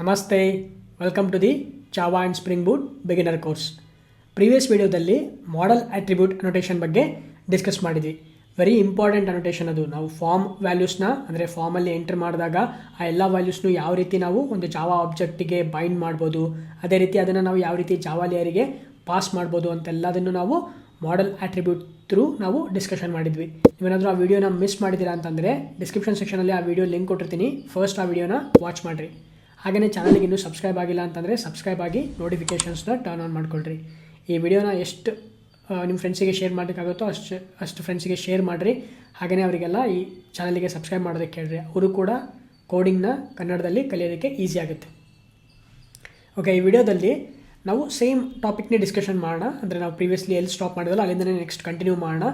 ನಮಸ್ತೆ welcome to the Java and spring boot beginner course previous ವಿಡಿಯೋದಲ್ಲಿ model attribute annotation ಬಗ್ಗೆ discuss ಮಾಡಿದ್ವಿ. Very important annotation ಅದು. ನಾವು ಫಾರ್ಮ್ ವ್ಯಾಲ್ಯೂಸ್ನ ಅಂದರೆ ಫಾರ್ಮಲ್ಲಿ ಎಂಟರ್ ಮಾಡಿದಾಗ ಆ ಎಲ್ಲ ವ್ಯಾಲ್ಯೂಸ್ನು ಯಾವ ರೀತಿ ನಾವು ಒಂದು ಜಾವಾ ಆಬ್ಜೆಕ್ಟಿಗೆ ಬೈಂಡ್ ಮಾಡ್ಬೋದು, ಅದೇ ರೀತಿ ಅದನ್ನು ನಾವು ಯಾವ ರೀತಿ ಜಾವಾ ಲೇಯರಿಗೆ ಪಾಸ್ ಮಾಡ್ಬೋದು ಅಂತೆಲ್ಲದನ್ನು ನಾವು ಮಾಡೆಲ್ ಅಟ್ರಿಬ್ಯೂಟ್ ಥ್ರೂ ನಾವು ಡಿಸ್ಕಷನ್ ಮಾಡಿದ್ವಿ. ನೀವೇನಾದರೂ ಆ ವಿಡಿಯೋನ ಮಿಸ್ ಮಾಡಿದ್ದೀರಾ ಅಂತಂದರೆ ಡಿಸ್ಕ್ರಿಪ್ಷನ್ ಸೆಕ್ಷನಲ್ಲಿ ಆ ವಿಡಿಯೋ ಲಿಂಕ್ ಕೊಟ್ಟಿರ್ತೀನಿ. ಫಸ್ಟ್ ಆ ವಿಡಿಯೋನ ವಾಚ್ ಮಾಡಿರಿ. ಹಾಗೆಯೇ ಚಾನಲ್ಗೆ ಇನ್ನೂ ಸಬ್ಸ್ಕ್ರೈಬ್ ಆಗಿಲ್ಲ ಅಂತಂದರೆ ಸಬ್ಸ್ಕ್ರೈಬ್ ಆಗಿ ನೋಟಿಫಿಕೇಷನ್ಸ್ನ ಟರ್ನ್ ಆನ್ ಮಾಡ್ಕೊಳ್ರಿ. ಈ ವಿಡಿಯೋನ ಎಷ್ಟು ನಿಮ್ಮ ಫ್ರೆಂಡ್ಸಿಗೆ ಶೇರ್ ಮಾಡೋಕ್ಕಾಗುತ್ತೋ ಅಷ್ಟು ಅಷ್ಟು ಫ್ರೆಂಡ್ಸಿಗೆ ಶೇರ್ ಮಾಡಿರಿ. ಹಾಗೆಯೇ ಅವರಿಗೆಲ್ಲ ಈ ಚಾನಲಿಗೆ ಸಬ್ಸ್ಕ್ರೈಬ್ ಮಾಡೋದಕ್ಕೆ ಹೇಳ್ರಿ. ಅವರು ಕೂಡ ಕೋಡಿಂಗ್ನ ಕನ್ನಡದಲ್ಲಿ ಕಲಿಯೋದಕ್ಕೆ ಈಸಿ ಆಗುತ್ತೆ. ಓಕೆ ಈ ವಿಡಿಯೋದಲ್ಲಿ ನಾವು ಸೇಮ್ ಟಾಪಿಕ್ನೇ ಡಿಸ್ಕಷನ್ ಮಾಡೋಣ. ಅಂದರೆ ನಾವು ಪ್ರೀವಿಯಸ್ಲಿ ಎಲ್ಲಿ ಸ್ಟಾಪ್ ಮಾಡಿದ್ವಲ್ಲ, ಅಲ್ಲಿಂದನೇ ನೆಕ್ಸ್ಟ್ ಕಂಟಿನ್ಯೂ ಮಾಡೋಣ.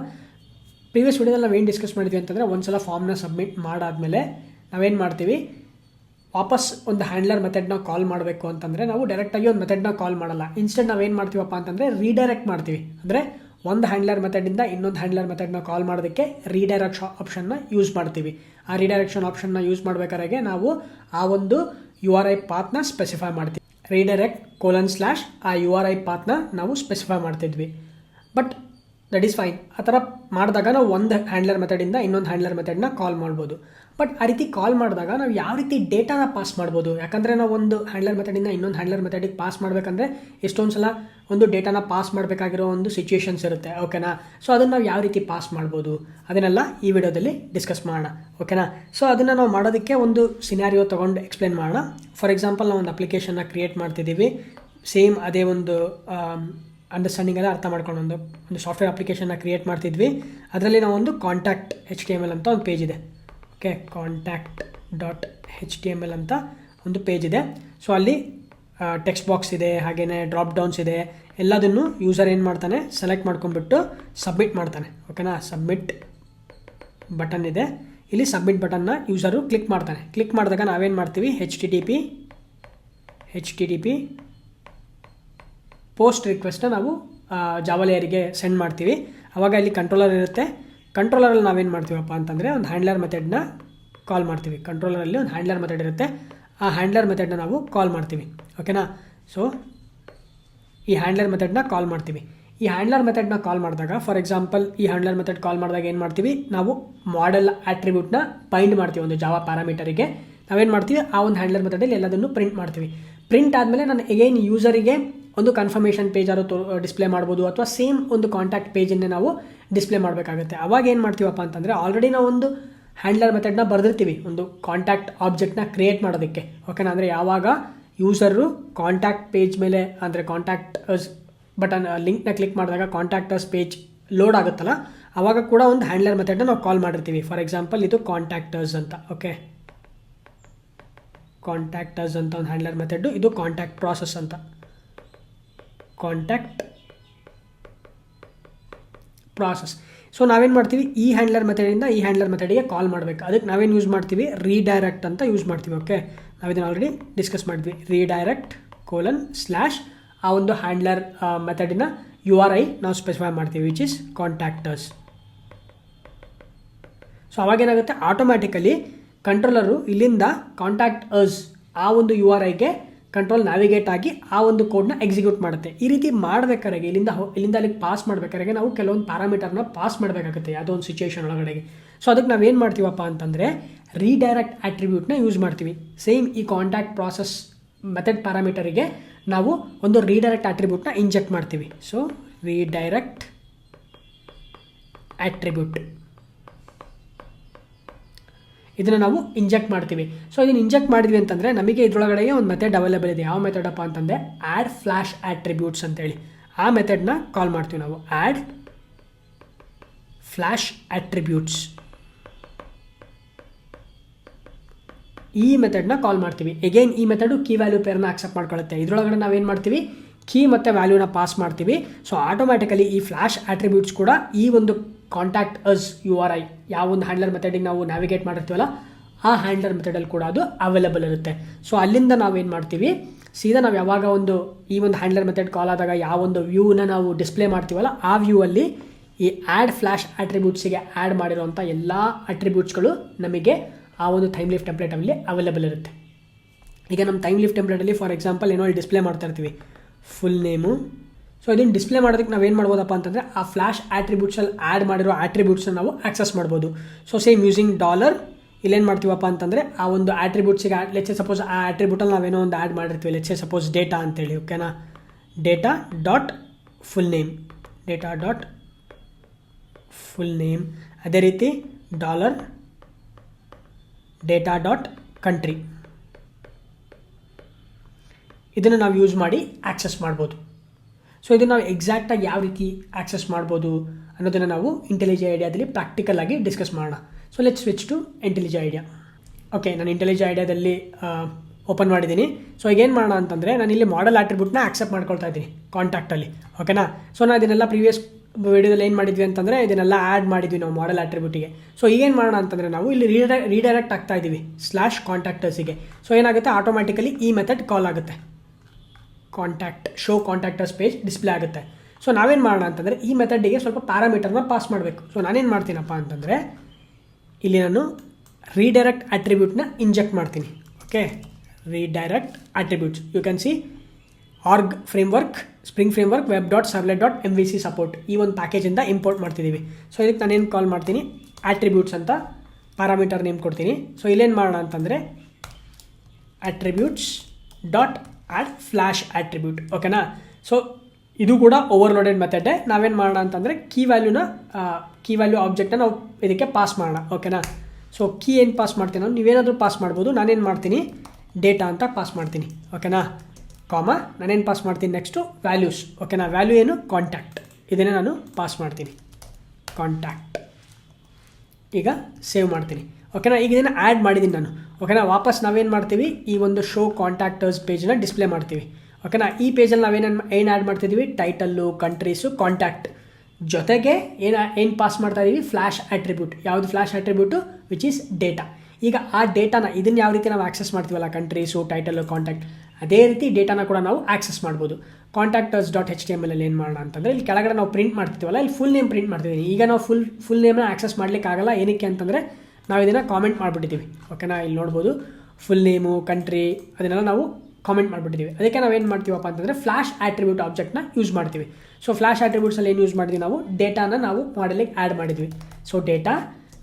ಪ್ರೀವಿಯಸ್ ವಿಡಿಯೋದಲ್ಲಿ ನಾವು ಏನು ಡಿಸ್ಕಸ್ ಮಾಡಿದ್ವಿ ಅಂತಂದರೆ ಒಂದು ಸಲ ಫಾರ್ಮ್ನ ಸಬ್ಮಿಟ್ ಮಾಡಾದಮೇಲೆ ನಾವೇನು ಮಾಡ್ತೀವಿ? ವಾಪಸ್ ಒಂದು ಹ್ಯಾಂಡ್ಲರ್ ಮೆಥಡ್ನ ಕಾಲ್ ಮಾಡಬೇಕು ಅಂತಂದರೆ ನಾವು ಡೈರೆಕ್ಟಾಗಿ ಒಂದು ಮೆಥಡ್ನ ಕಾಲ್ ಮಾಡಲ್ಲ. ಇನ್ಸ್ಟೆಂಟ್ ಏನು ಮಾಡ್ತೀವಪ್ಪ ಅಂತಂದರೆ ರೀಡೈರೆಕ್ಟ್ ಮಾಡ್ತೀವಿ. ಅಂದರೆ ಒಂದು ಹ್ಯಾಂಡ್ಲರ್ ಮೆಥಡಿಂದ ಇನ್ನೊಂದು ಹ್ಯಾಂಡ್ಲರ್ ಮೆಥಡ್ನ ಕಾಲ್ ಮಾಡೋದಕ್ಕೆ ರೀಡೈರೆಕ್ಷ ಆಪ್ಷನ್ನ ಯೂಸ್ ಮಾಡ್ತೀವಿ. ಆ ರೀಡೈರೆಕ್ಷನ್ ಆಪ್ಷನ್ನ ಯೂಸ್ ಮಾಡಬೇಕಾದ್ರೆ ನಾವು ಆ ಒಂದು ಯು ಆರ್ ಐ ಪಾತ್ನ ಸ್ಪೆಸಿಫೈ ಮಾಡ್ತೀವಿ. ರೀಡೈರೆಕ್ಟ್ ಕೋಲನ್ ಸ್ಲ್ಯಾಶ್ ಆ ಯು ಆರ್ ಐ ಪಾತ್ನ ನಾವು ಸ್ಪೆಸಿಫೈ ಮಾಡ್ತಿದ್ವಿ. ಬಟ್ ದಟ್ ಈಸ್ ಫೈನ್ ಆ ಥರ ಮಾಡಿದಾಗ ನಾವು ಒಂದು ಹ್ಯಾಂಡ್ಲರ್ ಮೆಥಡಿಂದ ಇನ್ನೊಂದು ಹ್ಯಾಂಡ್ಲರ್ ಮೆಥಡ್ನ ಕಾಲ್ ಮಾಡ್ಬೋದು. ಬಟ್ ಆ ರೀತಿ ಕಾಲ್ ಮಾಡಿದಾಗ ನಾವು ಯಾವ ರೀತಿ ಡೇಟಾನ ಪಾಸ್ ಮಾಡ್ಬೋದು? ಯಾಕಂದರೆ ನಾವು ಒಂದು ಹ್ಯಾಂಡ್ಲರ್ ಮೆಥಡಿಂದ ಇನ್ನೊಂದು ಹ್ಯಾಂಡ್ಲರ್ ಮೆಥಡಿಗೆ ಪಾಸ್ ಮಾಡಬೇಕಂದ್ರೆ ಎಷ್ಟೊಂದು ಸಲ ಒಂದು ಡೇಟಾನ ಪಾಸ್ ಮಾಡಬೇಕಾಗಿರೋ ಒಂದು ಸಿಚುಯೇಷನ್ಸ್ ಇರುತ್ತೆ. ಓಕೆನಾ ಸೊ ಅದನ್ನು ನಾವು ಯಾವ ರೀತಿ ಪಾಸ್ ಮಾಡ್ಬೋದು? ಅದನ್ನೆಲ್ಲ ಈ ವಿಡಿಯೋದಲ್ಲಿ ಡಿಸ್ಕಸ್ ಮಾಡೋಣ. ಓಕೆನಾ ಸೊ ಅದನ್ನು ನಾವು ಮಾಡೋದಕ್ಕೆ ಒಂದು ಸಿನಾರಿಯೋ ತೊಗೊಂಡು ಎಕ್ಸ್ಪ್ಲೇನ್ ಮಾಡೋಣ. ಫಾರ್ ಎಕ್ಸಾಂಪಲ್ ನಾವು ಒಂದು ಅಪ್ಲಿಕೇಶನ್ನ ಕ್ರಿಯೇಟ್ ಮಾಡ್ತಿದ್ದೀವಿ. ಸೇಮ್ ಅದೇ ಒಂದು ಅಂಡರ್ಸ್ಟ್ಯಾಂಡಿಂಗ್ ಎಲ್ಲ ಅರ್ಥ ಮಾಡ್ಕೊಂಡು ಒಂದು ಒಂದು ಸಾಫ್ಟ್ವೇರ್ ಅಪ್ಲಿಕೇಶನ್ನ ಕ್ರಿಯೇಟ್ ಮಾಡ್ತಿದ್ವಿ. ಅದರಲ್ಲಿ ನಾವು ಒಂದು contact H T M L ಅಂತ ಒಂದು ಪೇಜ್ ಇದೆ. Okay contact dot H T M L ಅಂತ ಒಂದು ಪೇಜ್ ಇದೆ. ಸೊ ಅಲ್ಲಿ ಟೆಕ್ಸ್ಟ್ ಬಾಕ್ಸ್ ಇದೆ ಹಾಗೆಯೇ ಡ್ರಾಪ್ ಡೌನ್ಸ್ ಇದೆ. ಎಲ್ಲದನ್ನು ಯೂಸರ್ ಏನು ಮಾಡ್ತಾನೆ? ಸೆಲೆಕ್ಟ್ ಮಾಡ್ಕೊಂಡ್ಬಿಟ್ಟು ಸಬ್ಮಿಟ್ ಮಾಡ್ತಾನೆ. ಓಕೆನಾ ಸಬ್ಮಿಟ್ ಬಟನ್ ಇದೆ. ಇಲ್ಲಿ ಸಬ್ಮಿಟ್ ಬಟನ್ನ ಯೂಸರು ಕ್ಲಿಕ್ ಮಾಡ್ತಾನೆ. ಕ್ಲಿಕ್ ಮಾಡಿದಾಗ ನಾವೇನು ಮಾಡ್ತೀವಿ? H T T P H T T P post ರಿಕ್ವೆಸ್ಟ್ನ ನಾವು ಜಾವಲೇಯರಿಗೆ ಸೆಂಡ್ ಮಾಡ್ತೀವಿ. ಆವಾಗ ಇಲ್ಲಿ ಕಂಟ್ರೋಲರ್ ಇರುತ್ತೆ. ಕಂಟ್ರೋಲರಲ್ಲಿ ನಾವೇನು ಮಾಡ್ತೀವಪ್ಪ ಅಂತಂದರೆ ಒಂದು ಹ್ಯಾಂಡ್ಲರ್ ಮೆಥಡ್ನ ಕಾಲ್ ಮಾಡ್ತೀವಿ. ಕಂಟ್ರೋಲರಲ್ಲಿ ಒಂದು ಹ್ಯಾಂಡ್ಲರ್ ಮೆಥಡ್ ಇರುತ್ತೆ. ಆ ಹ್ಯಾಂಡ್ಲರ್ ಮೆಥಡ್ನ ನಾವು ಕಾಲ್ ಮಾಡ್ತೀವಿ. ಓಕೆನಾ ಸೊ ಈ ಹ್ಯಾಂಡ್ಲರ್ ಮೆಥಡ್ನ ಕಾಲ್ ಮಾಡ್ತೀವಿ. ಈ ಹ್ಯಾಂಡ್ಲರ್ ಮೆಥಡ್ನ ಕಾಲ್ ಮಾಡಿದಾಗ ಫಾರ್ ಎಕ್ಸಾಂಪಲ್ ಈ ಹ್ಯಾಂಡ್ಲರ್ ಮೆಥಡ್ ಕಾಲ್ ಮಾಡಿದಾಗ ಏನು ಮಾಡ್ತೀವಿ? ನಾವು ಮಾಡೆಲ್ ಆಟ್ರಿಬ್ಯೂಟ್ನ ಬೈಂಡ್ ಮಾಡ್ತೀವಿ ಒಂದು ಜಾವ ಪ್ಯಾರಾಮೀಟರಿಗೆ ನಾವೇನು ಮಾಡ್ತೀವಿ? ಆ ಒಂದು ಹ್ಯಾಂಡ್ಲರ್ ಮೆಥಡಲ್ಲಿ ಎಲ್ಲದನ್ನು ಪ್ರಿಂಟ್ ಮಾಡ್ತೀವಿ. ಪ್ರಿಂಟ್ ಆದಮೇಲೆ ನಾನು ಎಗೈನ್ ಯೂಸರಿಗೆ ಒಂದು ಕನ್ಫರ್ಮೇಷನ್ ಪೇಜ್ ಆದರೂ ಡಿಸ್ಪ್ಲೇ ಮಾಡ್ಬೋದು ಅಥವಾ ಸೇಮ್ ಒಂದು ಕಾಂಟ್ಯಾಕ್ಟ್ ಪೇಜನ್ನೇ ನಾವು ಡಿಸ್ಪ್ಲೇ ಮಾಡಬೇಕಾಗುತ್ತೆ. ಅವಾಗ ಏನು ಮಾಡ್ತೀವಪ್ಪ ಅಂತಂದರೆ ಆಲ್ರೆಡಿ ನಾವು ಒಂದು ಹ್ಯಾಂಡ್ಲರ್ ಮೆಥಡ್ನ ಬರೆದಿರ್ತೀವಿ. ಒಂದು ಕಾಂಟ್ಯಾಕ್ಟ್ ಆಬ್ಜೆಕ್ಟ್ನ ಕ್ರಿಯೇಟ್ ಮಾಡೋದಕ್ಕೆ. ಓಕೆನಾ ಅಂದರೆ ಯಾವಾಗ ಯೂಸರು ಕಾಂಟ್ಯಾಕ್ಟ್ ಪೇಜ್ ಮೇಲೆ, ಅಂದರೆ ಕಾಂಟ್ಯಾಕ್ಟ್ ಬಟನ್ ಲಿಂಕ್ನ ಕ್ಲಿಕ್ ಮಾಡಿದಾಗ ಕಾಂಟ್ಯಾಕ್ಟರ್ಸ್ ಪೇಜ್ ಲೋಡ್ ಆಗುತ್ತಲ್ಲ ಆವಾಗ ಕೂಡ ಒಂದು ಹ್ಯಾಂಡ್ಲರ್ ಮೆಥಡ್ನ ನಾವು ಕಾಲ್ ಮಾಡಿರ್ತೀವಿ. ಫಾರ್ ಎಕ್ಸಾಂಪಲ್ ಇದು ಕಾಂಟ್ಯಾಕ್ಟರ್ಸ್ ಅಂತ. ಓಕೆ ಕಾಂಟ್ಯಾಕ್ಟರ್ಸ್ ಅಂತ ಒಂದು ಹ್ಯಾಂಡ್ಲರ್ ಮೆಥಡ್ ಇದು ಕಾಂಟ್ಯಾಕ್ಟ್ ಪ್ರಾಸೆಸ್ ಅಂತ. ಕಾಂಟ್ಯಾಕ್ಟ್ ಪ್ರಾಸೆಸ್ ಸೊ ನಾವೇನು ಮಾಡ್ತೀವಿ? ಈ ಹ್ಯಾಂಡ್ಲರ್ ಮೆಥಡಿಂದ ಈ ಹ್ಯಾಂಡ್ಲರ್ ಮೆಥಡಿಗೆ ಕಾಲ್ ಮಾಡಬೇಕು. ಅದಕ್ಕೆ ನಾವೇನು ಯೂಸ್ ಮಾಡ್ತೀವಿ? ರೀಡೈರೆಕ್ಟ್ ಅಂತ ಯೂಸ್ ಮಾಡ್ತೀವಿ ಓಕೆ ನಾವಿದನ್ನು ಆಲ್ರೆಡಿ ಡಿಸ್ಕಸ್ ಮಾಡಿದ್ವಿ. ರೀಡೈರೆಕ್ಟ್ ಕೋಲನ್ ಸ್ಲ್ಯಾಶ್ ಆ ಒಂದು ಹ್ಯಾಂಡ್ಲರ್ ಮೆಥಡಿನ ಯು ಆರ್ ಐ ನಾವು ಸ್ಪೆಸಿಫೈ ಮಾಡ್ತೀವಿ ವಿಚ್ ಇಸ್ ಕಾಂಟ್ಯಾಕ್ಟರ್ಸ್ ಸೊ ಅವಾಗೇನಾಗುತ್ತೆ ಆಟೋಮ್ಯಾಟಿಕಲಿ ಕಂಟ್ರೋಲರು ಇಲ್ಲಿಂದ ಕಾಂಟ್ಯಾಕ್ಟ್ ಅಸ್ ಆ ಒಂದು ಯು ಆರ್ ಐಗೆ ಕಂಟ್ರೋಲ್ ನ್ಯಾವಿಗೇಟ್ ಆಗಿ ಆ ಒಂದು ಕೋಡ್ನ ಎಕ್ಸಿಕ್ಯೂಟ್ ಮಾಡುತ್ತೆ. ಈ ರೀತಿ ಮಾಡಬೇಕಾದ್ರೆ ಇಲ್ಲಿಂದ ಇಲ್ಲಿಂದ ಅಲ್ಲಿಗೆ ಪಾಸ್ ಮಾಡಬೇಕಾದ್ರೆ ನಾವು ಕೆಲವೊಂದು ಪ್ಯಾರಾಮೀಟರ್ನ ಪಾಸ್ ಮಾಡಬೇಕಾಗುತ್ತೆ ಯಾವುದೋ ಒಂದು ಸಿಚುಯೇಷನ್ ಒಳಗಡೆಗೆ. ಸೊ ಅದಕ್ಕೆ ನಾವೇನು ಮಾಡ್ತೀವಪ್ಪ ಅಂತಂದರೆ ರೀಡೈರೆಕ್ಟ್ ಆಟ್ರಿಬ್ಯೂಟ್ನ ಯೂಸ್ ಮಾಡ್ತೀವಿ. ಸೇಮ್ ಈ ಕಾಂಟ್ಯಾಕ್ಟ್ ಪ್ರಾಸೆಸ್ ಮೆಥಡ್ ಪ್ಯಾರಾಮೀಟರಿಗೆ ನಾವು ಒಂದು ರೀಡೈರೆಕ್ಟ್ ಆಟ್ರಿಬ್ಯೂಟ್ನ ಇಂಜೆಕ್ಟ್ ಮಾಡ್ತೀವಿ. ಸೊ ರೀಡೈರೆಕ್ಟ್ ಆಟ್ರಿಬ್ಯೂಟ್ ಇದನ್ನು ನಾವು ಇಂಜೆಕ್ಟ್ ಮಾಡ್ತೀವಿ. ಸೊ ಇದನ್ನು ಇಂಜೆಕ್ಟ್ ಮಾಡಿದ್ವಿ ಅಂತಂದರೆ ನಮಗೆ ಇದರೊಳಗಡೆ ಒಂದು ಮೆಥಡ್ ಅವೈಲೇಬಲ್ ಇದೆ. ಯಾವ ಮೆಥಡಪ್ಪ ಅಂತಂದರೆ ಆ್ಯಡ್ ಫ್ಲ್ಯಾಶ್ ಆಟ್ರಿಬ್ಯೂಟ್ಸ್ ಅಂತೇಳಿ. ಆ ಮೆಥಡ್ನ ಕಾಲ್ ಮಾಡ್ತೀವಿ ನಾವು. ಆ್ಯಡ್ ಫ್ಲ್ಯಾಶ್ ಆಟ್ರಿಬ್ಯೂಟ್ಸ್ ಈ ಮೆಥಡ್ನ ಕಾಲ್ ಮಾಡ್ತೀವಿ. ಎಗೈನ್ ಈ ಮೆಥಡು ಕೀ ವ್ಯಾಲ್ಯೂ ಪೇರ್ನ ಆಕ್ಸೆಪ್ಟ್ ಮಾಡ್ಕೊಳ್ಳುತ್ತೆ. ಇದರೊಳಗಡೆ ನಾವೇನು ಮಾಡ್ತೀವಿ? ಕೀ ಮತ್ತು ವ್ಯಾಲ್ಯೂನ ಪಾಸ್ ಮಾಡ್ತೀವಿ. ಸೊ ಆಟೋಮ್ಯಾಟಿಕಲಿ ಈ ಫ್ಲ್ಯಾಶ್ ಆಟ್ರಿಬ್ಯೂಟ್ಸ್ ಕೂಡ ಈ ಒಂದು contact us U R I ಯಾವ ಒಂದು ಹ್ಯಾಂಡ್ಲರ್ ಮೆಥಡಿಗೆ ನಾವು ನ್ಯಾವಿಗೇಟ್ ಮಾಡಿರ್ತೀವಲ್ಲ, ಆ ಹ್ಯಾಂಡ್ಲರ್ ಮೆಥಡಲ್ಲಿ ಕೂಡ ಅದು ಅವೈಲೇಬಲ್ ಇರುತ್ತೆ. ಸೊ ಅಲ್ಲಿಂದ ನಾವೇನು ಮಾಡ್ತೀವಿ? ಸೀದಾ ನಾವು ಯಾವಾಗ ಒಂದು ಈ ಒಂದು ಹ್ಯಾಂಡ್ಲರ್ ಮೆಥಡ್ ಕಾಲ್ ಆದಾಗ ಯಾವ ಒಂದು ವ್ಯೂನ ನಾವು ಡಿಸ್ಪ್ಲೇ ಮಾಡ್ತೀವಲ್ಲ, ಆ ವ್ಯೂ ಅಲ್ಲಿ ಈ ಆ್ಯಡ್ ಫ್ಲ್ಯಾಶ್ ಆಟ್ರಿಬ್ಯೂಟ್ಸಿಗೆ ಆ್ಯಡ್ ಮಾಡಿರುವಂಥ ಎಲ್ಲ ಅಟ್ರಿಬ್ಯೂಟ್ಸ್ಗಳು ನಮಗೆ ಆ ಒಂದು ಟೈಮ್ ಲೀಫ್ ಟೆಂಪ್ಲೇಟಲ್ಲಿ ಅವೈಲೇಬಲ್ ಇರುತ್ತೆ. ಈಗ ನಮ್ಮ ಟೈಮ್ ಲಿಫ್ಟ್ ಟೆಂಪ್ಲೇಟಲ್ಲಿ ಫಾರ್ ಎಕ್ಸಾಂಪಲ್ ಏನೋ ಡಿಸ್ಪ್ಲೇ ಮಾಡ್ತಾ ಇರ್ತೀವಿ. ಫುಲ್ ನೇಮು ಸೊ ಇದನ್ನು ಡಿಸ್ಪ್ಲೇ ಮಾಡೋದಕ್ಕೆ ನಾವು ಏನು ಮಾಡ್ಬೋದಪ್ಪ ಅಂತಂದರೆ ಆ ಫ್ಲ್ಯಾಶ್ ಆಟ್ರಿಬ್ಯೂಟ್ಸಲ್ಲಿ ಆ್ಯಡ್ ಮಾಡಿರೋ ಆಟ್ರಿಬ್ಯೂಟ್ಸನ್ನ ನಾವು ಆಕ್ಸೆಸ್ ಮಾಡ್ಬೋದು. ಸೊ ಸೇಮ್ ಯೂಸಿಂಗ್ ಡಾಲರ್ ಇಲ್ಲೇನು ಮಾಡ್ತೀವಪ್ಪ ಅಂತಂದರೆ ಆ ಒಂದು ಆಟ್ರಿಬ್ಯೂಟ್ಸಿಗೆ ಲೆಚ್ಚೆ ಸಪೋಸ್ ಆ ಆಟ್ರಿಬ್ಯೂಟಲ್ಲಿ ನಾವೇನೋ ಒಂದು ಆ್ಯಡ್ ಮಾಡಿರ್ತೀವಿ. ಲೆಚ್ಚೆ ಸಪೋಸ್ ಡೇಟಾ ಅಂತೇಳಿ ಓಕೆನಾ data dot full name data dot full name ಅದೇ ರೀತಿ ಡಾಲರ್ ಡೇಟಾ ಡಾಟ್ ಕಂಟ್ರಿ ಇದನ್ನು ನಾವು ಯೂಸ್ ಮಾಡಿ ಆಕ್ಸೆಸ್ ಮಾಡ್ಬೋದು. ಸೊ ಇದನ್ನು ನಾವು ಎಕ್ಸಾಕ್ಟಾಗಿ ಯಾವ ರೀತಿ ಆಕ್ಸೆಸ್ ಮಾಡ್ಬೋದು ಅನ್ನೋದನ್ನು ನಾವು ಇಂಟೆಲಿಜೆ ಐಡಿಯಾದಲ್ಲಿ ಪ್ರಾಕ್ಟಿಕಲ್ ಆಗಿ ಡಿಸ್ಕಸ್ ಮಾಡೋಣ. So let switch to IntelliJ IDEA okay ನಾನು ಇಂಟೆಲಿಜೆ ಐಡಿಯಾದಲ್ಲಿ ಓಪನ್ ಮಾಡಿದ್ದೀನಿ ಸೊ ಈಗ ಏನು ಮಾಡೋಣ ಅಂತಂದರೆ ನಾನು ಇಲ್ಲಿ ಮಾಡೆಲ್ ಆಟ್ರಿಬ್ಯೂಟ್ನ ಆಕ್ಸೆಪ್ಟ್ ಮಾಡ್ಕೊಳ್ತಾ ಇದ್ದೀನಿ ಕಾಂಟ್ಯಾಕ್ಟಲ್ಲಿ ಓಕೆನಾ ಸೊ ನಾನು ಇದನ್ನೆಲ್ಲ ಪ್ರೀವಿಯಸ್ ವಿಡಿಯೋದಲ್ಲಿ ಏನು ಮಾಡಿದ್ವಿ ಅಂತಂದರೆ ಇದನ್ನೆಲ್ಲ ಆ್ಯಡ್ ಮಾಡಿದ್ವಿ ನಾವು ಮಾಡಲ್ ಆಟ್ರಿಬ್ಯೂಟಿಗೆ ಸೊ ಈಗೇನು ಮಾಡೋಣ ಅಂತಂದರೆ ನಾವು ಇಲ್ಲಿ ರೀಡೈ ರೀಡೈರೆಕ್ಟ್ ಆಗ್ತಾ ಇದ್ದೀವಿ ಸ್ಲ್ಯಾಶ್ ಕಾಂಟ್ಯಾಕ್ಟರ್ಸಿಗೆ ಸೊ ಏನಾಗುತ್ತೆ? ಆಟೋಮ್ಯಾಟಿಕಲಿ ಈ ಮೆಥಡ್ ಕಾಲ್ ಆಗುತ್ತೆ. Contact show contactors page display ಆಗುತ್ತೆ. ಸೊ ನಾವೇನು ಮಾಡೋಣ ಅಂತಂದರೆ ಈ ಮೆಥಡಿಗೆ ಸ್ವಲ್ಪ ಪ್ಯಾರಾಮೀಟರ್ನ ಪಾಸ್ ಮಾಡಬೇಕು. ಸೊ ನಾನೇನು ಮಾಡ್ತೀನಪ್ಪ ಅಂತಂದರೆ ಇಲ್ಲಿ ನಾನು ರೀಡೈರೆಕ್ಟ್ ಅಟ್ರಿಬ್ಯೂಟ್ನ ಇಂಜೆಕ್ಟ್ ಮಾಡ್ತೀನಿ. Okay redirect attributes you can see org framework spring framework web dot servlet dot M V C support ಈ ಒಂದು ಪ್ಯಾಕೇಜಿಂದ ಇಂಪೋರ್ಟ್ ಮಾಡ್ತಿದ್ದೀವಿ ಸೊ ಇದಕ್ಕೆ ನಾನೇನು ಕಾಲ್ ಮಾಡ್ತೀನಿ? ಆಟ್ರಿಬ್ಯೂಟ್ಸ್ ಅಂತ ಪ್ಯಾರಾಮೀಟರ್ ನೇಮ್ ಕೊಡ್ತೀನಿ. ಸೊ ಇಲ್ಲೇನು ಮಾಡೋಣ ಅಂತಂದರೆ attributes dot add flash attribute ಓಕೆನಾ ಸೊ ಇದು ಕೂಡ ಓವರ್ಲೋಡೆಡ್ ಮೆಥಡೇ ನಾವೇನು ಮಾಡೋಣ ಅಂತಂದರೆ ಕೀ ವ್ಯಾಲ್ಯೂನ ಕೀ ವ್ಯಾಲ್ಯೂ ಆಬ್ಜೆಕ್ಟ್ನ ನಾವು ಇದಕ್ಕೆ ಪಾಸ್ ಮಾಡೋಣ ಓಕೆನಾ ಸೊ ಕೀ ಏನು ಪಾಸ್ ಮಾಡ್ತೀನಿ ನಾವು ನೀವೇನಾದರೂ ಪಾಸ್ ಮಾಡ್ಬೋದು, ನಾನೇನು ಮಾಡ್ತೀನಿ? ಡೇಟಾ ಅಂತ ಪಾಸ್ ಮಾಡ್ತೀನಿ ಓಕೆನಾ ಕಾಮ ನಾನೇನು ಪಾಸ್ ಮಾಡ್ತೀನಿ ನೆಕ್ಸ್ಟು ವ್ಯಾಲ್ಯೂಸ್ ಓಕೆನಾ ವ್ಯಾಲ್ಯೂ ಏನು? ಕಾಂಟ್ಯಾಕ್ಟ್ ಇದನ್ನೇ ನಾನು ಪಾಸ್ ಮಾಡ್ತೀನಿ. ಕಾಂಟ್ಯಾಕ್ಟ್ ಈಗ ಸೇವ್ ಮಾಡ್ತೀನಿ ಓಕೆನಾ ಈಗ ಇದನ್ನು ಆ್ಯಡ್ ಮಾಡಿದ್ದೀನಿ ನಾನು. ಓಕೆನಾ ವಾಪಸ್ ನಾವೇನು ಮಾಡ್ತೀವಿ? ಈ ಒಂದು ಶೋ ಕಾಂಟ್ಯಾಕ್ಟರ್ಸ್ ಪೇಜನ್ನ ಡಿಸ್ಪ್ಲೇ ಮಾಡ್ತೀವಿ. ಓಕೆನಾ ಈ ಪೇಜಲ್ಲಿ ನಾವೇನು ಏನು ಆ್ಯಡ್ ಮಾಡ್ತಿದ್ದೀವಿ ಟೈಟಲ್ಲು ಕಂಟ್ರೀಸು ಕಾಂಟ್ಯಾಕ್ಟ್ ಜೊತೆಗೆ ಏನು ಏನು ಪಾಸ್ ಮಾಡ್ತಾ ಇದ್ದೀವಿ ಫ್ಲ್ಯಾಶ್ ಅಟ್ರಿಬ್ಯೂಟ್ ಯಾವುದು flash attribute which is data ಈಗ ಆ ಡೇಟಾನ ಇದನ್ನು ಯಾವ ರೀತಿ ನಾವು ಆಕ್ಸೆಸ್ ಮಾಡ್ತೀವಲ್ಲ? ಕಂಟ್ರೀಸು ಟೈಟಲು ಕಾಂಟ್ಯಾಕ್ಟ್ ಅದೇ ರೀತಿ ಡೇಟಾನ ಕೂಡ ನಾವು ಆಕ್ಸೆಸ್ ಮಾಡ್ಬೋದು. Contactors dot H T M L ಏನು ಮಾಡೋಣ ಅಂತಂದರೆ ಇಲ್ಲಿ ಕೆಳಗಡೆ ನಾವು ಪ್ರಿಂಟ್ ಮಾಡ್ತಿದ್ದೀವಲ್ಲ ಇಲ್ಲಿ ಫುಲ್ ನೇಮ್ ಪ್ರಿಂಟ್ ಮಾಡ್ತಿದ್ದೀನಿ ಈಗ ನಾವು ಫುಲ್ ಫುಲ್ ನೇಮ್ನ ಆಕ್ಸೆಸ್ ಮಾಡಲಿಕ್ಕಾಗಲ್ಲ. ಏನಕ್ಕೆ ಅಂತಂದರೆ ನಾವು ಇದನ್ನು ಕಾಮೆಂಟ್ ಮಾಡಿಬಿಟ್ಟಿದ್ದೀವಿ ಓಕೆನಾ ಇಲ್ಲಿ ನೋಡ್ಬೋದು. ಫುಲ್ ನೇಮು ಕಂಟ್ರಿ ಅದನ್ನೆಲ್ಲ ನಾವು ಕಾಮೆಂಟ್ ಮಾಡಿಬಿಟ್ಟಿದ್ದೀವಿ ಅದಕ್ಕೆ ನಾವು ಏನು ಮಾಡ್ತೀವಪ್ಪ ಅಂತಂದರೆ ಫ್ಲಾಶ್ ಆಟ್ರಿಬ್ಯೂಟ್ ಆಬ್ಜೆಕ್ಟ್ನ ಯೂಸ್ ಮಾಡ್ತೀವಿ. ಸೊ ಫ್ಲಾಶ್ ಆಟ್ರಿಬ್ಯೂಟ್ಸಲ್ಲಿ ಏನು ಯೂಸ್ ಮಾಡಿದ್ವಿ ನಾವು? ಡೇಟಾನ ನಾವು ಮಾಡಲಿಕ್ಕೆ ಆ್ಯಡ್ ಮಾಡಿದ್ವಿ. ಸೊ ಡೇಟಾ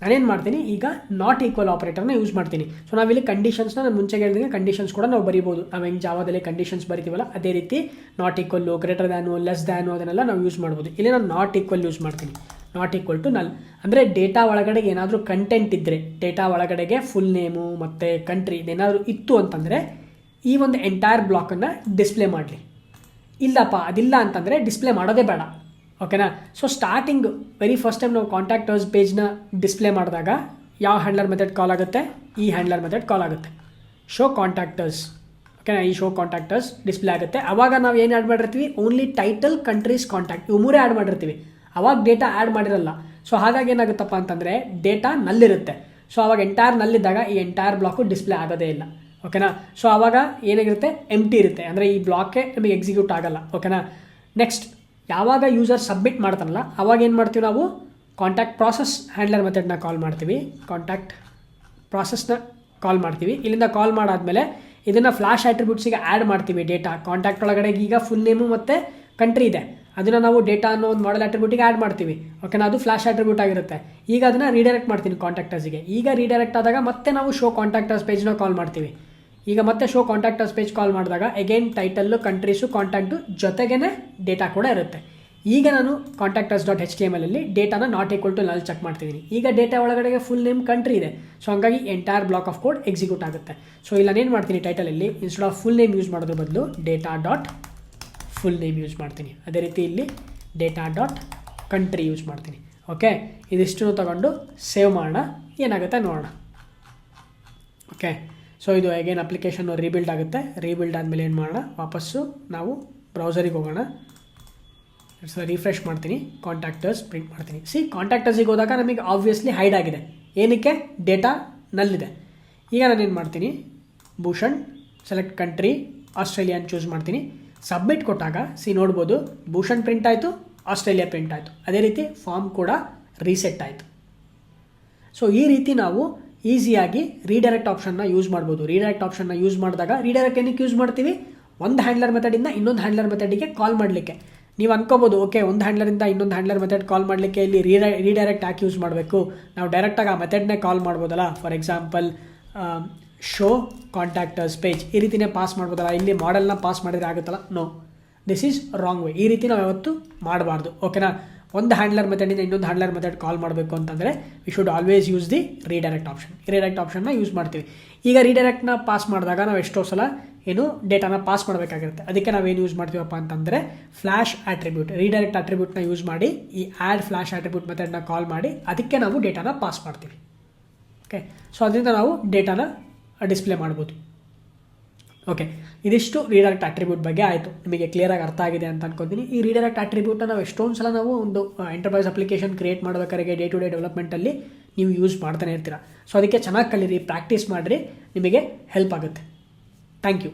ನಾನೇನು ಮಾಡ್ತೀನಿ? ಈಗ ನಾಟ್ ಈಕ್ವಲ್ ಆಪ್ರೇಟರ್ನ ಯೂಸ್ ಮಾಡ್ತೀನಿ. ಸೊ ನಾವಿಲ್ಲಿ ಕಂಡೀಷನ್ಸ್ನ ನಾನು ಮುಂಚೆ ಹೇಳಿದಂಗೆ ಕಂಡೀಷನ್ಸ್ ಕೂಡ ನಾವು ಬರಿಬೋದು. ನಾವು ಹೆಂಗೆ ಜಾವದಲ್ಲಿ ಕಂಡೀಷನ್ಸ್ ಬರಿತೀವಲ್ಲ ಅದೇ ರೀತಿ not equal greater than less than ಅದನ್ನೆಲ್ಲ ನಾವು ಯೂಸ್ ಮಾಡ್ಬೋದು. ಇಲ್ಲಿ ನಾನು ನಾಟ್ ಈಕ್ವಲ್ ಯೂಸ್ ಮಾಡ್ತೀನಿ. ನಾಟ್ ಈಕ್ವಲ್ ಟು ನಲ್ ಅಂದರೆ ಡೇಟಾ ಒಳಗಡೆ ಏನಾದರೂ ಕಂಟೆಂಟ್ ಇದ್ದರೆ ಡೇಟಾ ಒಳಗಡೆಗೆ ಫುಲ್ ನೇಮು ಮತ್ತು ಕಂಟ್ರಿ ಇದೇನಾದರೂ ಇತ್ತು ಅಂತಂದರೆ ಈ ಒಂದು ಎಂಟೈರ್ ಬ್ಲಾಕನ್ನು ಡಿಸ್ಪ್ಲೇ ಮಾಡಲಿ. ಇಲ್ಲಪ್ಪ, ಅದಿಲ್ಲ ಅಂತಂದರೆ ಡಿಸ್ಪ್ಲೇ ಮಾಡೋದೇ ಬೇಡ. ಓಕೆನಾ so starting very first time ನಾವು ಕಾಂಟ್ಯಾಕ್ಟರ್ಸ್ ಪೇಜ್ನ ಡಿಸ್ಪ್ಲೇ ಮಾಡಿದಾಗ ಯಾವ ಹ್ಯಾಂಡ್ಲರ್ ಮೆಥಡ್ ಕಾಲ್ ಆಗುತ್ತೆ? ಈ ಹ್ಯಾಂಡ್ಲರ್ ಮೆಥಡ್ ಕಾಲ್ ಆಗುತ್ತೆ. ಶೋ ಕಾಂಟ್ಯಾಕ್ಟರ್ಸ್ ಓಕೆನಾ ಈ ಶೋ ಕಾಂಟ್ಯಾಕ್ಟರ್ಸ್ ಡಿಸ್ಪ್ಲೇ ಆಗುತ್ತೆ. ಆವಾಗ ನಾವು ಏನು ಆ್ಯಡ್ ಮಾಡಿರ್ತೀವಿ? ಓನ್ಲಿ ಟೈಟಲ್ ಕಂಟ್ರೀಸ್ ಕಾಂಟ್ಯಾಕ್ಟ್ ಇವು ಮೂರೇ ಆ್ಯಡ್ ಮಾಡಿರ್ತೀವಿ. ಅವಾಗ ಡೇಟಾ ಆ್ಯಡ್ ಮಾಡಿರಲ್ಲ. ಸೊ ಹಾಗಾಗಿ ಏನಾಗುತ್ತಪ್ಪ ಅಂತಂದರೆ ಡೇಟಾ ನಲ್ಲಿರುತ್ತೆ. ಸೊ ಅವಾಗ ಎಂಟೈರ್ ನಲ್ಲಿದ್ದಾಗ ಈ ಎಂಟೈರ್ ಬ್ಲಾಕು ಡಿಸ್ಪ್ಲೇ ಆಗೋದೇ ಇಲ್ಲ. ಓಕೆನಾ ಸೊ ಆವಾಗ ಏನಾಗಿರುತ್ತೆ? ಎಂ ಟಿ ಇರುತ್ತೆ. ಅಂದರೆ ಈ ಬ್ಲಾಕೇ ನಮಗೆ ಎಕ್ಸಿಕ್ಯೂಟ್ ಆಗಲ್ಲ. ಓಕೆನಾ ನೆಕ್ಸ್ಟ್ ಯಾವಾಗ ಯೂಸರ್ ಸಬ್ಮಿಟ್ ಮಾಡ್ತಾನಲ್ಲ, ಅವಾಗ ಏನು ಮಾಡ್ತೀವಿ ನಾವು? ಕಾಂಟ್ಯಾಕ್ಟ್ ಪ್ರಾಸೆಸ್ ಹ್ಯಾಂಡ್ಲರ್ ಮೆಥಡ್ನ ಕಾಲ್ ಮಾಡ್ತೀವಿ. ಕಾಂಟ್ಯಾಕ್ಟ್ ಪ್ರಾಸೆಸ್ನ ಕಾಲ್ ಮಾಡ್ತೀವಿ. ಇಲ್ಲಿಂದ ಕಾಲ್ ಮಾಡಾದಮೇಲೆ ಇದನ್ನು ಫ್ಲ್ಯಾಶ್ ಆಟ್ರಿಬ್ಯೂಟ್ಸಿಗೆ ಆ್ಯಡ್ ಮಾಡ್ತೀವಿ ಡೇಟಾ ಕಾಂಟ್ಯಾಕ್ಟ್ ಒಳಗಡೆ ಈಗ ಫುಲ್ ನೇಮು ಮತ್ತು ಕಂಟ್ರಿ ಇದೆ. ಅದನ್ನು ನಾವು ಡೇಟಾ ಅನ್ನೋ ಒಂದು ಮಾಡಲ್ ಆಟ್ರಿಬ್ಯೂಟಿಗೆ ಆ್ಯಡ್ ಮಾಡ್ತೀವಿ. ಓಕೆನಾ ಅದು ಫ್ಲಾಶ್ ಅಟ್ರಿಬ್ಯೂಟ್ ಆಗಿರುತ್ತೆ. ಈಗ ಅದನ್ನು ರೀಡೈರೆಕ್ಟ್ ಮಾಡ್ತೀನಿ ಕಾಂಟ್ಯಾಕ್ಟರ್ಸಿಗೆ ಈಗ ರೀಡೈರೆಕ್ಟ್ ಆದಾಗ ಮತ್ತೆ ನಾವು ಶೋ ಕಾಂಟ್ಯಾಕ್ಟರ್ಸ್ ಪೇಜ್ನ ಕಾಲ್ ಮಾಡ್ತೀವಿ. ಈಗ ಮತ್ತೆ ಶೋ ಕಾಂಟ್ಯಾಕ್ಟರ್ಸ್ ಪೇಜ್ ಕಾಲ್ ಮಾಡಿದಾಗ ಅಗೇನ್ ಟೈಟಲ್ಲು ಕಂಟ್ರೀಸು ಕಾಂಟ್ಯಾಕ್ಟು ಜೊತೆಗೇ ಡೇಟಾ ಕೂಡ ಇರುತ್ತೆ. ಈಗ ನಾನು contactors dot H T M ಎಲ್ಲಿ ಡೇಟಾನ ನಾಟ್ ಈಕ್ವಲ್ ಟು ನಲ್ಲಿ ಚೆಕ್ ಮಾಡ್ತಿದ್ದೀನಿ ಈಗ ಡೇಟಾ ಒಳಗಡೆಗೆ ಫುಲ್ ನೇಮ್ ಕಂಟ್ರಿ ಇದೆ. ಸೊ ಹಂಗಾಗಿ entire block of code execute ಆಗುತ್ತೆ. ಸೊ ಇಲ್ಲಿ ನಾನೇನು ಮಾಡ್ತೀನಿ ಟೈಟಲಲ್ಲಿ instead of full name use ಮಾಡೋದ್ರ ಬದಲು data dot full name use ಮಾಡ್ತೀನಿ. ಅದೇ ರೀತಿ ಇಲ್ಲಿ ಡೇಟಾ ಡಾಟ್ ಕಂಟ್ರಿ ಯೂಸ್ ಮಾಡ್ತೀನಿ. ಓಕೆ ಇದಿಷ್ಟು ತಗೊಂಡು ಸೇವ್ ಮಾಡೋಣ. ಏನಾಗುತ್ತೆ ನೋಡೋಣ. ಓಕೆ ಸೊ ಇದು ಅಗೇನ್ ಅಪ್ಲಿಕೇಶನ್ ರೀಬಿಲ್ಡ್ ಆಗುತ್ತೆ. ರೀಬಿಲ್ಡ್ ಆದಮೇಲೆ ಏನು ಮಾಡೋಣ? ವಾಪಸ್ಸು ನಾವು ಬ್ರೌಸರಿಗೆ ಹೋಗೋಣ. ಸೊ ರಿಫ್ರೆಶ್ ಮಾಡ್ತೀನಿ. ಕಾಂಟ್ಯಾಕ್ಟರ್ಸ್ ಪ್ರಿಂಟ್ ಮಾಡ್ತೀನಿ. ಸಿ ಕಾಂಟ್ಯಾಕ್ಟರ್ಸಿಗೆ ಹೋದಾಗ ನಮಗೆ ಆಬ್ವಿಯಸ್ಲಿ ಹೈಡ್ ಆಗಿದೆ. ಏನಕ್ಕೆ? ಡೇಟಾ ನಲ್ಲಿದೆ. ಈಗ ನಾನೇನು ಮಾಡ್ತೀನಿ? Bhushan select country Australia choose ಮಾಡ್ತೀನಿ. ಸಬ್ಮಿಟ್ ಕೊಟ್ಟಾಗ ಸಿ ನೋಡ್ಬೋದು ಭೂಷಣ್ ಪ್ರಿಂಟ್ ಆಯಿತು ಆಸ್ಟ್ರೇಲಿಯಾ ಪ್ರಿಂಟ್ ಆಯಿತು. ಅದೇ ರೀತಿ ಫಾರ್ಮ್ ಕೂಡ ರೀಸೆಟ್ ಆಯಿತು. ಸೊ ಈ ರೀತಿ ನಾವು ಈಸಿಯಾಗಿ ರೀಡೈರೆಕ್ಟ್ ಆಪ್ಷನ್ನ ಯೂಸ್ ಮಾಡ್ಬೋದು. ರೀಡೈರೆಕ್ಟ್ ಆಪ್ಷನ್ನ ಯೂಸ್ ಮಾಡಿದಾಗ ರೀಡೈರೆಕ್ಟ್ ಏನಕ್ಕೆ ಯೂಸ್ ಮಾಡ್ತೀವಿ? ಒಂದು ಹ್ಯಾಂಡ್ಲರ್ ಮೆಥಡಿಂದ ಇನ್ನೊಂದು ಹ್ಯಾಂಡ್ಲರ್ ಮೆಥಡಿಗೆ ಕಾಲ್ ಮಾಡಲಿಕ್ಕೆ. ನೀವು ಅನ್ಕೋಬೋದು ಓಕೆ ಒಂದು ಹ್ಯಾಂಡ್ಲರಿಂದ ಇನ್ನೊಂದು ಹ್ಯಾಂಡ್ಲರ್ ಮೆಥಡ್ ಕಾಲ್ ಮಾಡಲಿಕ್ಕೆ ಇಲ್ಲಿ ರೀಡೈ ರೀಡೈರೆಕ್ಟ್ ಯಾಕೆ ಯೂಸ್ ಮಾಡಬೇಕು? ನಾವು ಡೈರೆಕ್ಟಾಗಿ ಆ ಮೆಥಡ್ನೇ ಕಾಲ್ ಮಾಡ್ಬೋದಲ್ಲ. For example show contactors page ಈ ರೀತಿನೇ ಪಾಸ್ ಮಾಡ್ಬೋದಲ್ಲ? ಇಲ್ಲಿ ಮಾಡೆಲ್ನ ಪಾಸ್ ಮಾಡಿದರೆ ಆಗುತ್ತಲ್ಲ? No this is wrong way ಈ ರೀತಿ ನಾವು ಯಾವತ್ತು ಮಾಡಬಾರ್ದು. ಓಕೆನಾ ಒಂದು ಹ್ಯಾಂಡ್ಲರ್ ಮೆಥಡಿಂದ ಇನ್ನೊಂದು ಹ್ಯಾಂಡ್ಲರ್ ಮೆಥಡ್ ಕಾಲ್ ಮಾಡಬೇಕು ಅಂತಂದರೆ we should always use the redirect option redirect ಆಪ್ಷನ್ನ use ಮಾಡ್ತೀವಿ. ಈಗ ರೀಡೈರೆಕ್ಟ್ನ ಪಾಸ್ ಮಾಡಿದಾಗ ನಾವು ಎಷ್ಟೋ ಸಲ ಏನು ಡೇಟಾನ ಪಾಸ್ ಮಾಡಬೇಕಾಗಿರುತ್ತೆ. ಅದಕ್ಕೆ ನಾವೇನು ಯೂಸ್ ಮಾಡ್ತೀವಪ್ಪ ಅಂತಂದರೆ ಫ್ಲ್ಯಾಶ್ ಆಟ್ರಿಬ್ಯೂಟ್ ರೀಡೈರೆಕ್ಟ್ ಆಟ್ರಿಬ್ಯೂಟ್ನ ಯೂಸ್ ಮಾಡಿ, ಈ ಆ್ಯಡ್ ಫ್ಲ್ಯಾಶ್ ಆಟ್ರಿಬ್ಯೂಟ್ ಮೆಥಡ್ನ ಕಾಲ್ ಮಾಡಿ, ಅದಕ್ಕೆ ನಾವು ಡೇಟಾನ ಪಾಸ್ ಮಾಡ್ತೀವಿ. ಓಕೆ ಸೊ ಅದರಿಂದ ನಾವು ಡೇಟಾನ ಡಿಸ್ಪ್ಲೇ ಮಾಡ್ಬೋದು. ಓಕೆ ಇದಿಷ್ಟು ರೀಡೈರೆಕ್ಟ್ ಅಟ್ರಿಬ್ಯೂಟ್ ಬಗ್ಗೆ ಆಯಿತು. ನಿಮಗೆ ಕ್ಲಿಯರಾಗಿ ಅರ್ಥ ಆಗಿದೆ ಅಂತ ಅನ್ಕೊತೀನಿ. ಈ ರೀಡೈರೆಕ್ಟ್ ಅಟ್ರಿಬ್ಯೂಟ್ನ ನಾವು ಎಷ್ಟೊಂದು ಸಲ ನಾವು ಒಂದು ಎಂಟರ್ಪ್ರೈಸ್ ಅಪ್ಲಿಕೇಶನ್ ಕ್ರಿಯೇಟ್ ಮಾಡಬೇಕಾದ್ರೆ ಡೇ ಟು ಡೇ ಡೆವಲಪ್ಮೆಂಟಲ್ಲಿ ನೀವು ಯೂಸ್ ಮಾಡ್ತಾನೆ ಇರ್ತೀರ. ಸೊ ಅದಕ್ಕೆ ಚೆನ್ನಾಗಿ ಕಲೀರಿ ಪ್ರಾಕ್ಟೀಸ್ ಮಾಡಿರಿ. ನಿಮಗೆ ಹೆಲ್ಪ್ ಆಗುತ್ತೆ. Thank you